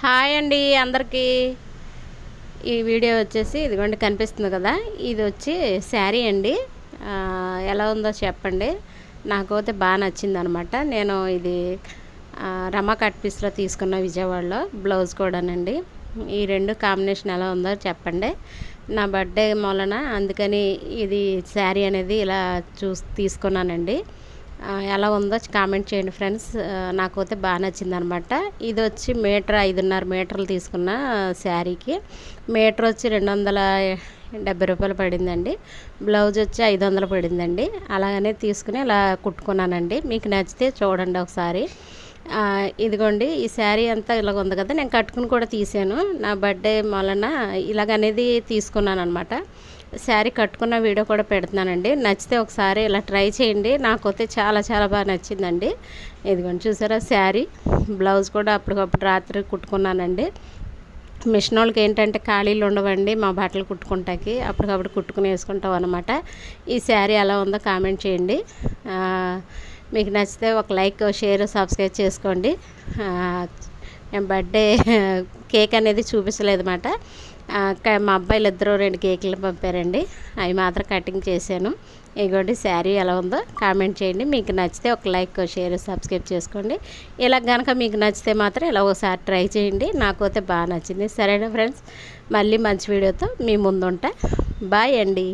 Hi అండి అందరికీ. ఈ వీడియో వచ్చేసి ఇదిగోండి కనిపిస్తుంది కదా. ఇది వచ్చి శారీ అండి. ఎలా ఉందో చెప్పండి. నాకైతే బాగా నచ్చింది అనమాట నేను ఇది ఆ, రమా కట్ పీస్లో తీసుకున్న విజయవాడలో బ్లౌజ్ కూడానండి. ఈ రెండు కాంబినేషన్ ఎలా ఉందో చెప్పండి. నా బర్త్డే మూలన అందుకని ఇది శారీ అనేది ఇలా చూ తీసుకున్నానండి. ఎలా ఉందో కామెంట్ చేయండి ఫ్రెండ్స్. నాకైతే బాగా నచ్చింది అనమాట ఇది వచ్చి మీటర్ ఐదున్నర మీటర్లు తీసుకున్న శారీకి. మీటర్ వచ్చి రెండు వందల డెబ్బై రూపాయలు పడిందండి. బ్లౌజ్ వచ్చి ఐదు వందలు పడిందండి. అలాగనే తీసుకుని ఇలా కుట్టుకున్నానండి. మీకు నచ్చితే చూడండి ఒకసారి. ఇదిగోండి ఈ శారీ అంతా ఇలాగ ఉంది కదా నేను కట్టుకుని కూడా తీసాను. నా బర్త్డే వలన ఇలాగనేది తీసుకున్నాను అనమాట శారీ కట్టుకున్న వీడియో కూడా పెడుతున్నానండి. నచ్చితే ఒకసారి ఇలా ట్రై చేయండి. నాకైతే చాలా చాలా బాగా నచ్చిందండి. ఇదిగోండి చూసారా శారీ? బ్లౌజ్ కూడా అప్పటికప్పుడు రాత్రి కుట్టుకున్నానండి. మిషన్ వాళ్ళకి ఏంటంటే ఖాళీలు ఉండవండి మా బట్టలు కుట్టుకుంటాకి. అప్పటికప్పుడు కుట్టుకుని వేసుకుంటాం అనమాట ఈ శారీ ఎలా ఉందో కామెంట్ చేయండి. మీకు నచ్చితే ఒక లైక్ షేర్ సబ్స్క్రైబ్ చేసుకోండి. నేను బర్త్డే కేక్ అనేది చూపించలేదు అనమాట మా అబ్బాయిలు ఇద్దరు రెండు కేకులు పంపారండి. అవి మాత్రం కటింగ్ చేశాను. ఇగోండి శారీ ఎలా ఉందో కామెంట్ చేయండి. మీకు నచ్చితే ఒక లైక్ షేర్ సబ్స్క్రైబ్ చేసుకోండి. ఇలా కనుక మీకు నచ్చితే మాత్రం ఇలా ఒకసారి ట్రై చేయండి. నాకైతే బాగా నచ్చింది. సరేనా ఫ్రెండ్స్? మళ్ళీ మంచి వీడియోతో మీ ముందుంటా. బాయ్ అండి.